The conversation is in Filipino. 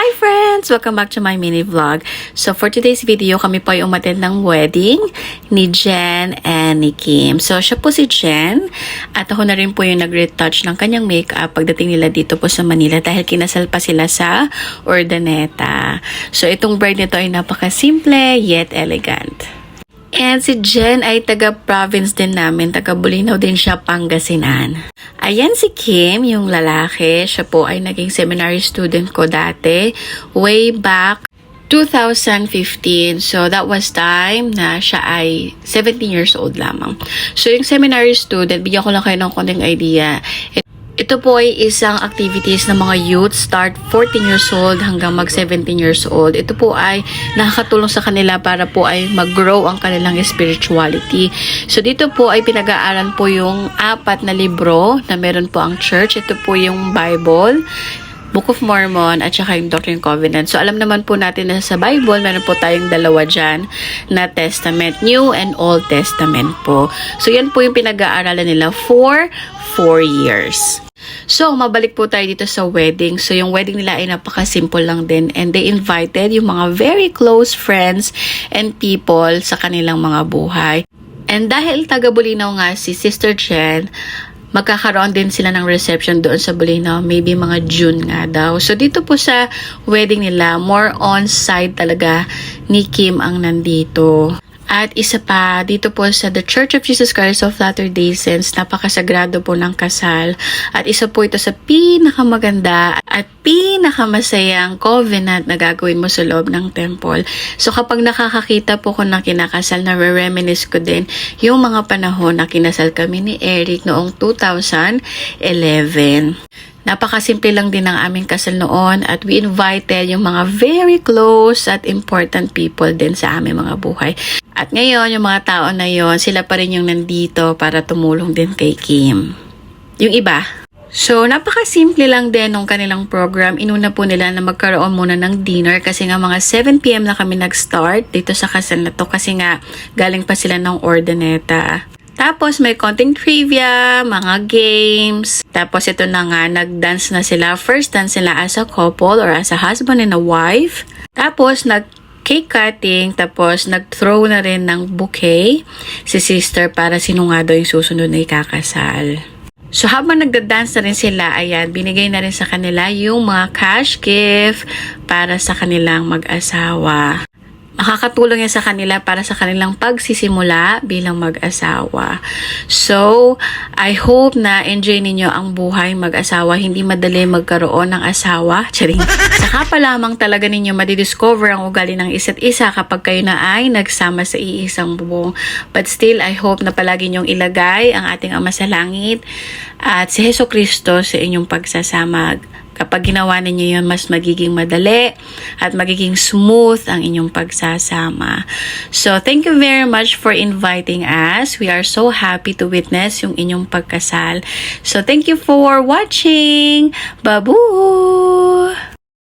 Hi friends! Welcome back to my mini vlog. So for today's video, kami po ay umattend ng wedding ni Jen and ni Kim. So siya po si Jen at ako na rin po yung nag-retouch ng kanyang makeup pagdating nila dito po sa Manila dahil kinasal pa sila sa Urdaneta. So itong bride nito ay napaka-simple yet elegant. And si Jen ay taga-province din namin, taga-Bulinaw din siya, Pangasinan. Ayan si Kim, yung lalaki. Siya po ay naging seminary student ko dati, way back 2015. So, that was time na siya ay 17 years old lamang. So, yung seminary student, bigyan ko lang kayo ng konting idea. Ito po ay isang activities ng mga youth start 14 years old hanggang mag 17 years old. Ito po ay nakakatulong sa kanila para po ay mag-grow ang kanilang spirituality. So dito po ay pinag-aaral po yung apat na libro na meron po ang church. Ito po yung Bible, Book of Mormon at saka yung Doctrine and Covenant. So alam naman po natin na sa Bible, meron po tayong dalawa dyan na Testament, New and Old Testament po. So yan po yung pinag-aaralan nila for 4 years. So, mabalik po tayo dito sa wedding. So, yung wedding nila ay napaka-simple lang din. And they invited yung mga very close friends and people sa kanilang mga buhay. And dahil taga Bulinaw nga si Sister Jen, magkakaroon din sila ng reception doon sa Bulinaw. Maybe mga June nga daw. So, dito po sa wedding nila, more on side talaga ni Kim ang nandito. At isa pa, dito po sa The Church of Jesus Christ of Latter-day Saints, napakasagrado po ng kasal. At isa po ito sa pinakamaganda at pinakamasayang covenant na gagawin mo sa loob ng temple. So kapag nakakakita po ko ng kinakasal, na reminisce ko din yung mga panahon na kinasal kami ni Eric noong 2011. Napakasimple lang din ng aming kasal noon at we invited yung mga very close at important people din sa aming mga buhay. At ngayon, yung mga tao na yon, sila pa rin yung nandito para tumulong din kay Kim. Yung iba, So, napakasimple lang din nung kanilang program. Inuna po nila na magkaroon muna ng dinner kasi nga mga 7pm na kami nag-start dito sa kasal na to kasi nga galing pa sila ng Ordaneta. Tapos may konting trivia, mga games. Tapos ito na nga, nag-dance na sila. First dance sila as a couple or as a husband and a wife. Tapos nag cake cutting, tapos nag-throw na rin ng bouquet si sister para sino nga daw yung susunod na ikakasal. So habang nagda-dance na rin sila, ayan, binigay na rin sa kanila yung mga cash gift para sa kanilang mag-asawa. Makakatulong yan sa kanila para sa kanilang pagsisimula bilang mag-asawa. So, I hope na enjoy ninyo ang buhay mag-asawa. Hindi madali magkaroon ng asawa. Charing. Saka pa lamang talaga ninyo madidiscover ang ugali ng isa't isa kapag kayo na ay nagsama sa iisang bubong. But still, I hope na palagi nyong ilagay ang ating Ama sa Langit at si Heso Kristo sa inyong pagsasama Kapag ginawa ninyo yun, mas magiging madali at magiging smooth ang inyong pagsasama. So, thank you very much for inviting us. We are so happy to witness yung inyong pagkasal. So, thank you for watching. Babu!